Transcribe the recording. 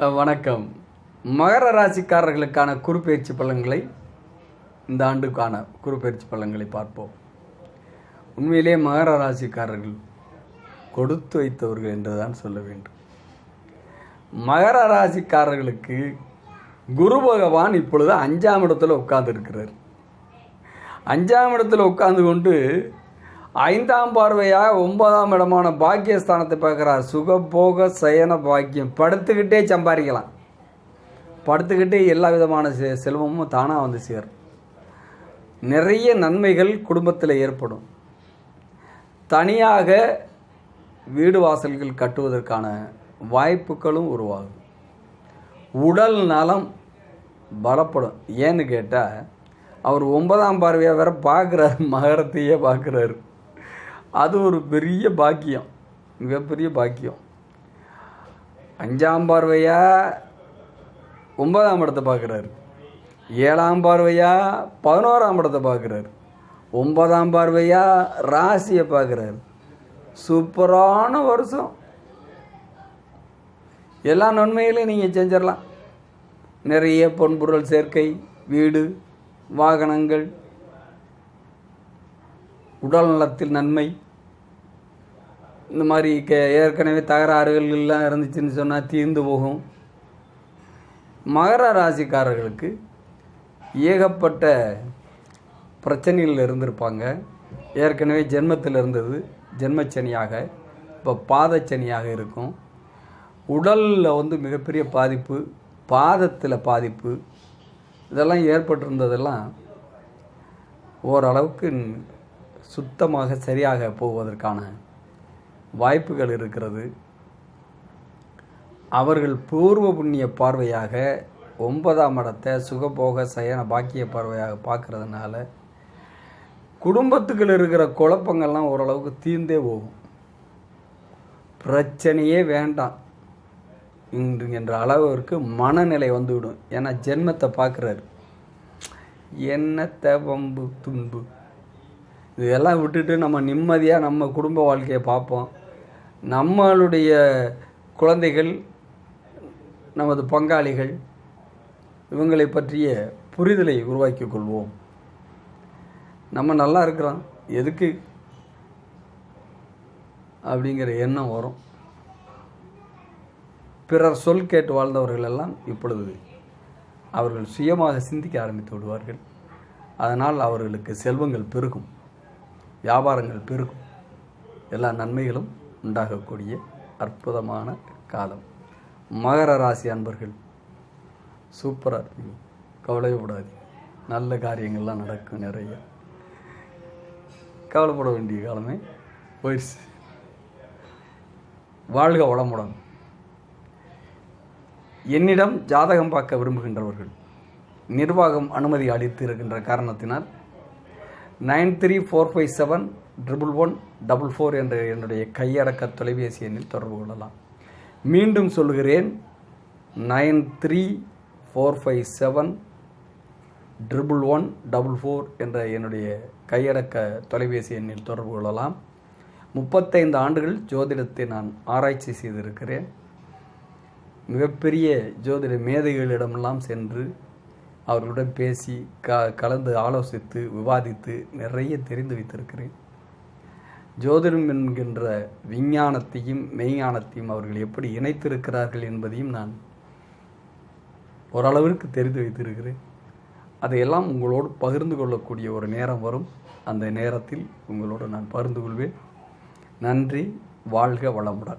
வணக்கம். மகர ராசிக்காரர்களுக்கான குறுப்பெயர்ச்சி பலன்களை இந்த ஆண்டுக்கான குறுப்பெயர்ச்சி பலன்களை பார்ப்போம். உண்மையிலே மகர ராசிக்காரர்கள் கொடுத்து வைத்தவர்கள் என்றுதான் சொல்ல வேண்டும். மகர ராசிக்காரர்களுக்கு குரு பகவான் இப்பொழுது அஞ்சாம் இடத்துல உட்கார்ந்துருக்கிறார். அஞ்சாம் இடத்துல உட்கார்ந்து கொண்டு ஐந்தாம் பார்வையாக ஒன்பதாம் இடமான பாக்கியஸ்தானத்தை பார்க்குறார். சுகபோக சயன பாக்கியம். படுத்துக்கிட்டே சம்பாதிக்கலாம். படுத்துக்கிட்டே எல்லா விதமான செ செல்வமும் தானாக வந்து சேரும். நிறைய நன்மைகள் குடும்பத்தில் ஏற்படும். தனியாக வீடு வாசல்கள் கட்டுவதற்கான வாய்ப்புகளும் உருவாகும். உடல் நலம் பலப்படும். ஏன்னு கேட்டால் அவர் ஒன்பதாம் பார்வையாக வேற பார்க்குறாரு மகரத்தையே பார்க்குறாரு அது ஒரு பெரிய பாக்கியம் மிகப்பெரிய பாக்கியம். அஞ்சாம் பார்வையாக ஒன்பதாம் இடத்தை பார்க்குறாரு. ஏழாம் பார்வையாக பதினோராம் இடத்தை பார்க்குறாரு. ஒன்பதாம் பார்வையாக ராசியை பார்க்குறாரு. சூப்பரான வருஷம். எல்லா நன்மைகளையும் நீங்கள் செஞ்சிடலாம். நிறைய பொன்பொருள் சேர்க்கை வீடு வாகனங்கள் உடல் நலத்தில் நன்மை இந்த மாதிரி க ஏற்கனவே தகராறுகள் எல்லாம் இருந்துச்சுன்னு சொன்னால் தீர்ந்து போகும். மகர ராசிக்காரர்களுக்கு ஏகப்பட்ட பிரச்சனைகள் இருந்திருப்பாங்க. ஏற்கனவே ஜென்மத்தில் இருந்தது ஜென்மச்சனியாக இப்போ பாதச்சனியாக இருக்கும். உடலில் வந்து மிகப்பெரிய பாதிப்பு பாதத்தில் பாதிப்பு இதெல்லாம் ஏற்பட்டிருந்ததெல்லாம் ஓரளவுக்கு சுத்தமாக சரியாக போவதற்கான வாய்ப்புகள் இருக்கிறது. அவர்கள் பூர்வ புண்ணிய பார்வையாக ஒன்பதாம் இடத்தை சுகபோக சயன பாக்கிய பார்வையாக பார்க்கறதுனால குடும்பத்துக்குள்ள இருக்கிற குழப்பங்கள்லாம் ஓரளவுக்கு தீர்ந்தே போகும். பிரச்சனையே வேண்டாம் இன்று என்ற அளவிற்கு மனநிலை வந்துவிடும். ஏன்னா ஜென்மத்தை பார்க்குறாரு. என்னத்தை வம்பு துன்பு. இதெல்லாம் விட்டுட்டு நம்ம நிம்மதியாக நம்ம குடும்ப வாழ்க்கையை பார்ப்போம். நம்மளுடைய குழந்தைகள் நமது பங்காளிகள் இவங்களை பற்றிய புரிதலை உருவாக்கிக் கொள்வோம். நம்ம நல்லா இருக்கிறோம். எதுக்கு? அப்படிங்கிற எண்ணம் வரும். பிறர் சொல் கேட்டு வாழ்ந்தவர்கள் எல்லாம் இப்பொழுது அவர்கள் சுயமாக சிந்திக்க ஆரம்பித்து விடுவார்கள். அதனால் அவர்களுக்கு செல்வங்கள் பெருகும். வியாபாரங்கள் பெருகும். எல்லா நன்மைகளும் உண்டாகக்கூடிய அற்புதமான காலம். மகர ராசி அன்பர்கள் சூப்பராக இருப்பீங்க கவலைப்படாது நல்ல காரியங்கள்லாம் நடக்கும் நிறைய. கவலைப்பட வேண்டிய காலமே போயிடுச்சு. வாழ்க வளமுடன். என்னிடம் ஜாதகம் பார்க்க விரும்புகின்றவர்கள் நிர்வாகம் அனுமதி அளித்து இருக்கின்ற காரணத்தினால் nine three four five seven triple one double four என்ற என்னுடைய கையடக்க தொலைபேசி எண்ணில் தொடர்பு கொள்ளலாம். மீண்டும் சொல்கிறேன் nine three four five seven triple one double four என்ற என்னுடைய கையடக்க தொலைபேசி எண்ணில் தொடர்பு கொள்ளலாம். முப்பத்தைந்து ஆண்டுகள் ஜோதிடத்தை நான் ஆராய்ச்சி செய்திருக்கிறேன். மிகப்பெரிய ஜோதிட மேதைகளிடமெல்லாம் சென்று அவர்களுடன் பேசி க கலந்து ஆலோசித்து விவாதித்து நிறைய தெரிந்து வைத்திருக்கிறேன். ஜோதிடம் என்கின்ற விஞ்ஞானத்தையும் மெய்ஞானத்தையும் அவர்கள் எப்படி இணைத்திருக்கிறார்கள் என்பதையும் நான் ஓரளவிற்கு தெரிந்து வைத்திருக்கிறேன். அதையெல்லாம் உங்களோடு பகிர்ந்து கொள்ளக்கூடிய ஒரு நேரம் வரும். அந்த நேரத்தில் உங்களோடு நான் பகிர்ந்து கொள்வேன். நன்றி வாழ்க வளமுடன்.